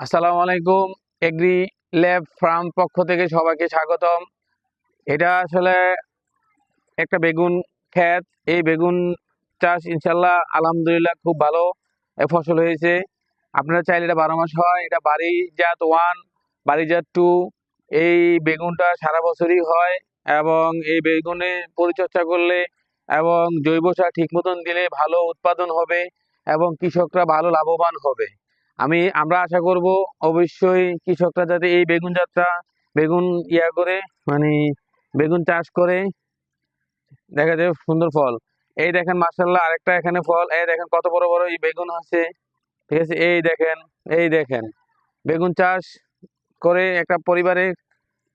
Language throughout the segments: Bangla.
আসসালামু আলাইকুম, এগ্রি ল্যাব ফার্ম পক্ষ থেকে সবাইকে স্বাগতম। এটা আসলে একটা বেগুন ক্ষেত। এই বেগুন চাষ ইনশাল্লাহ আলহামদুলিল্লাহ খুব ভালো। ফসল হয়েছে। আপনারা চাইলে এটা বারো মাস হয়। এটা বাড়িজাত ওয়ান, বাড়িজাত টু। এই বেগুনটা সারা বছরই হয় এবং এই বেগুনে পরিচর্যা করলে এবং জৈব সার ঠিক মতন দিলে ভালো উৎপাদন হবে এবং কৃষকরা ভালো লাভবান হবে। আমি আমরা আশা করব অবশ্যই কৃষকরা যাতে এই বেগুন যাত্রা বেগুন ইয়া করে মানে বেগুন চাষ করে দেখা যায় সুন্দর ফল। এই দেখেন মার্শাল্লাহ আরেকটা এখানে ফল এই দেখেন কত বড় বড় এই বেগুন আছে। ঠিক আছে এই দেখেন এই দেখেন। বেগুন চাষ করে একটা পরিবারের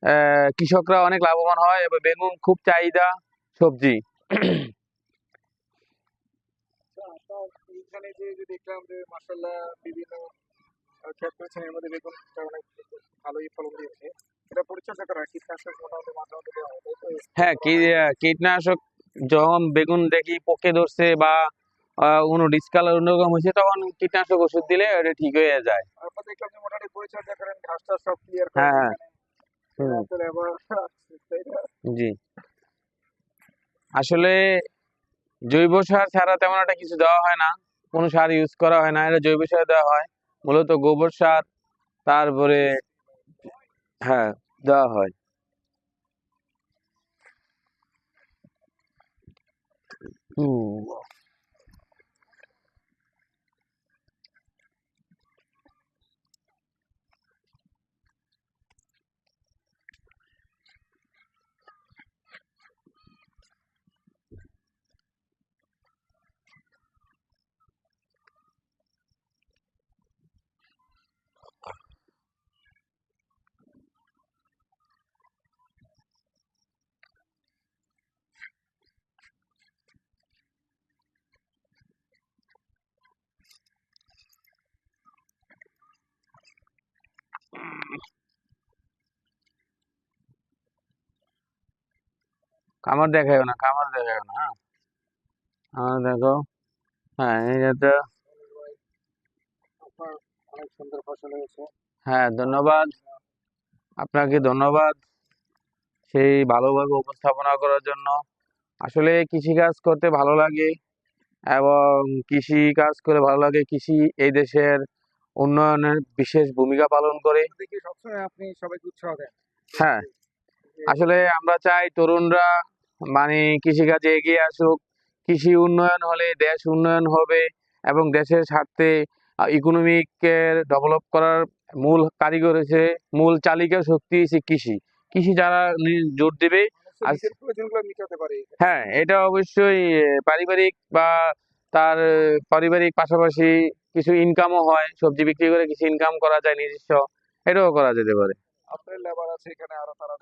আহ, কৃষকরা অনেক লাভবান হয় এবং বেগুন খুব চাহিদা সবজি। এইখানে যে যে দেখলাম যে মাসাল্লাহ বিভিন্ন করেছেন এর মধ্যে অনেক ভালোই ফলন দিয়েছে। এটা পরিচর্যা করা কীটনাশক মোটামুটি দেওয়া হয় হ্যাঁ কীটনাশক যখন বেগুন দেখি পোকে ধরছে বা কোনো ডিসকালার অন্যরকম হয়েছে তখন কীটনাশক ওষুধ দিলে ওটা ঠিক হয়ে যায়। মোটামুটি পরিচর্যা করেন সব ক্লিয়ার হ্যাঁ, হ্যাঁ। এখানে। জি। আসলে জৈব সার ছাড়া তেমন একটা কিছু দেওয়া হয় না। কোনো সার ইউজ করা হয় না, এটা জৈব সার দেওয়া হয়। মূলত গোবর সার, তারপরে হ্যাঁ দেওয়া হয়। হুম। কামার দেখাও না কামার দেখাও না হ্যাঁ? আমার দেখো হ্যাঁ এই অনেক সুন্দর ফসল হয়েছে হ্যাঁ ধন্যবাদ। আপনাকে ধন্যবাদ সেই ভালোভাবে উপস্থাপনা করার জন্য। আসলে কৃষিকাজ করতে ভালো লাগে এবং কৃষি কাজ করে ভালো লাগে। কৃষি এই দেশের উন্নয়নের বিশেষ ভূমিকা পালন করে। সবসময় আপনি সবাইকে উৎসাহ দেন। হ্যাঁ আসলে আমরা চাই তরুণরা মানে কৃষিকাজে এগিয়ে আসুক কৃষি উন্নয়ন হলে দেশ উন্নয়ন হবে এবং দেশের স্বার্থে ইকোনমিকের ডেভেলপ করার মূল কারিগর হচ্ছে মূল চালিকা শক্তি হচ্ছে কৃষি। কৃষি যারা জোর দেবে হ্যাঁ এটা অবশ্যই পারিবারিক বা তার পারিবারিক পাশাপাশি কিছু ইনকামও হয় সবজি বিক্রি করে কিছু ইনকাম করা যায় নিজস্ব এটাও করা যেতে পারে। আপনার লেবার আছে এখানে আরও তারা